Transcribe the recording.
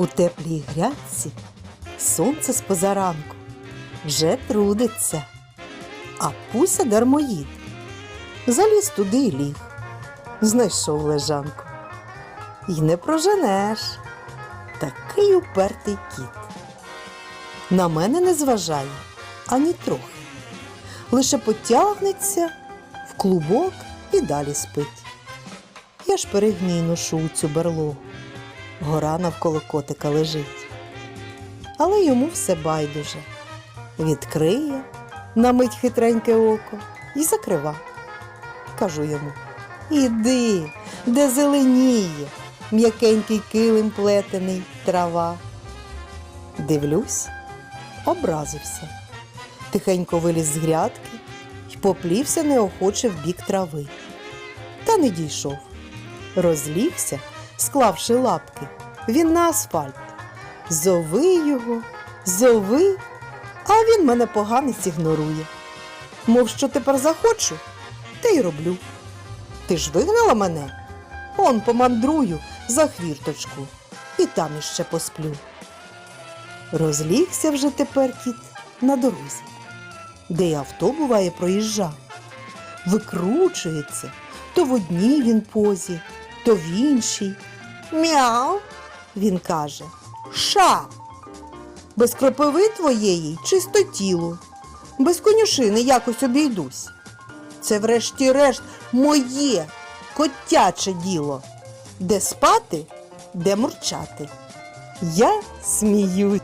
У теплій грядці сонце з позаранку вже трудиться, а пуся дармоїд заліз туди й ліг, знайшов лежанку. І не проженеш. Такий упертий кіт. На мене не зважає ані трохи. Лише потягнеться в клубок і далі спить. Я ж перегній ношу у цю берлогу. Гора навколо котика лежить. Але йому все байдуже. Відкриє на мить хитреньке око і закрива. Кажу йому: Іди, де зеленіє, м'якенький килим плетений трава. Дивлюсь, образився. Тихенько виліз з грядки й поплівся неохоче в бік трави. Та не дійшов. Розлігся, склавши лапки, він на асфальт. Зови його, зови, а він мене поганець ігнорує. Мов що тепер захочу, те й роблю. Ти ж вигнала мене? Он помандрую за хвірточку і там іще посплю. Розлігся вже тепер кіт на дорозі, де й авто буває проїжджав. Викручується, то в одній він позі, то в іншій. Мяу, він каже. Ша. Без кропиви твоєї чисто тіло, без конюшини якось обійдусь. Це врешті-решт моє котяче діло. Де спати, де мурчати. Я сміюсь.